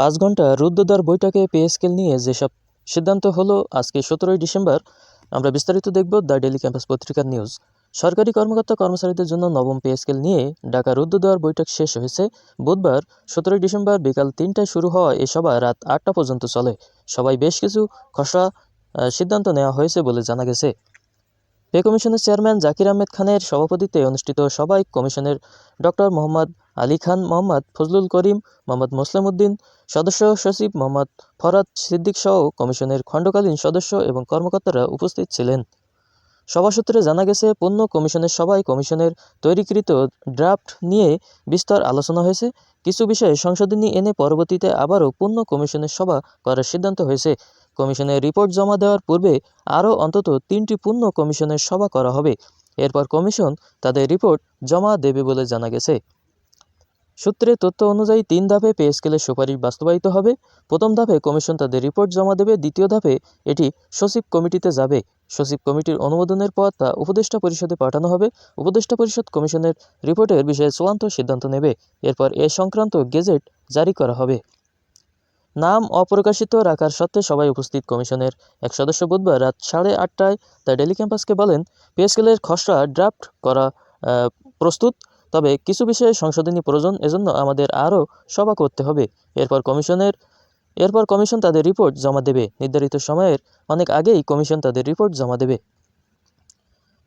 পাঁচ ঘণ্টা রুদ্ধদ্বার বৈঠকে পে স্কেল নিয়ে যেসব সিদ্ধান্ত হলো আজকে সতেরোই ডিসেম্বর, আমরা বিস্তারিত দেখব দ্য ডেলি ক্যাম্পাস পত্রিকার নিউজ। সরকারি কর্মকর্তা কর্মচারীদের জন্য নবম পে স্কেল নিয়ে ঢাকা রুদ্ধদ্বার বৈঠক শেষ হয়েছে। বুধবার সতেরোই ডিসেম্বর বিকাল তিনটায় শুরু হওয়া এ সভা, রাত আটটা পর্যন্ত চলে। সবাই বেশ কিছু খসড়া সিদ্ধান্ত নেওয়া হয়েছে বলে জানা গেছে। পে কমিশনের চেয়ারম্যান জাকির আহমেদ খানের সভাপতিত্বে অনুষ্ঠিত সভায় কমিশনের ডক্টর মোহাম্মদ আলী খান, মোহাম্মদ ফজলুল করিম, মোহাম্মদ মোসলেম উদ্দিন সদস্য সচিব মোহাম্মদ ফরাদ সিদ্দিক সহ কমিশনের খণ্ডকালীন সদস্য এবং কর্মকর্তারা উপস্থিত ছিলেন। সভা সূত্রে জানা গেছে পণ্য কমিশনের সভায় কমিশনের তৈরিকৃত ড্রাফট নিয়ে বিস্তর আলোচনা হয়েছে। কিছু বিষয়ে সংশোধনী এনে পরবর্তীতে আবারও পণ্য কমিশনের সভা করার সিদ্ধান্ত হয়েছে। কমিশনের রিপোর্ট জমা দেওয়ার পূর্বে আরও অন্তত তিনটি পূর্ণ কমিশনের সভা করা হবে। এরপর কমিশন তাদের রিপোর্ট জমা দেবে বলে জানা গেছে। সূত্রে তথ্য অনুযায়ী তিন ধাপে পে স্কেলের সুপারিশ বাস্তবায়িত হবে। প্রথম ধাপে কমিশন তাদের রিপোর্ট জমা দেবে। দ্বিতীয় ধাপে এটি সচিব কমিটিতে যাবে। সচিব কমিটির অনুমোদনের পর তা উপদেষ্টা পরিষদে পাঠানো হবে। উপদেষ্টা পরিষদ কমিশনের রিপোর্টের বিষয়ে চূড়ান্ত সিদ্ধান্ত নেবে। এরপর এ সংক্রান্ত গেজেট জারি করা হবে। নাম অপ্রকাশিত রাখার সত্ত্বে সবাই উপস্থিত। কমিশনের এক সদস্য বুধবার রাত সাড়ে আটটায় দ্য ডেলি ক্যাম্পাসকে বলেন, পে স্কেলের খসড়া ড্রাফট করা প্রস্তুত। তবে কিছু বিষয়ে সংশোধনী প্রয়োজন, এজন্য আমাদের আরও সভা করতে হবে। এরপর কমিশনের, এরপর কমিশন তাদের রিপোর্ট জমা দেবে। নির্ধারিত সময়ের অনেক আগেই কমিশন তাদের রিপোর্ট জমা দেবে।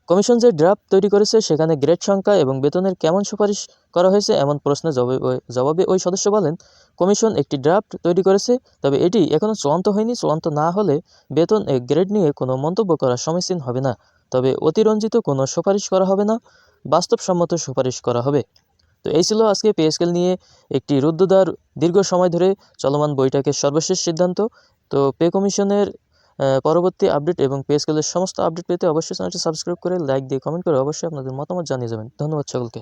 কমিশন যে ড্রাফট তৈরি করেছে, সেখানে গ্রেড সংখ্যা এবং বেতনের কেমন সুপারিশ করা হয়েছে এমন প্রশ্নের জবাবে জবাবে ওই সদস্য বলেন, কমিশন একটি ড্রাফট তৈরি করেছে, তবে এটি এখনও চূড়ান্ত হয়নি। চূড়ান্ত না হলে বেতন এ গ্রেড নিয়ে কোনো মন্তব্য করা সমীচীন হবে না। তবে অতিরঞ্জিত কোনো সুপারিশ করা হবে না। বাস্তবসম্মত সুপারিশ করা হবে। তো এই ছিল আজকে পিএসকেল নিয়ে একটি রুদ্রদ্বার দীর্ঘ সময় ধরে চলমান বৈঠকের সর্বশেষ সিদ্ধান্ত। তো পে কমিশনের পরবর্তী আপডেট এবং পিএসকেলের স্কেলের সমস্ত আপডেট পেতে অবশ্যই চ্যানেলটি সাবস্ক্রাইব করে, লাইক দিয়ে কমেন্ট করে অবশ্যই আপনাদের মতামত জানিয়ে যাবেন ধন্যবাদ সকলকে।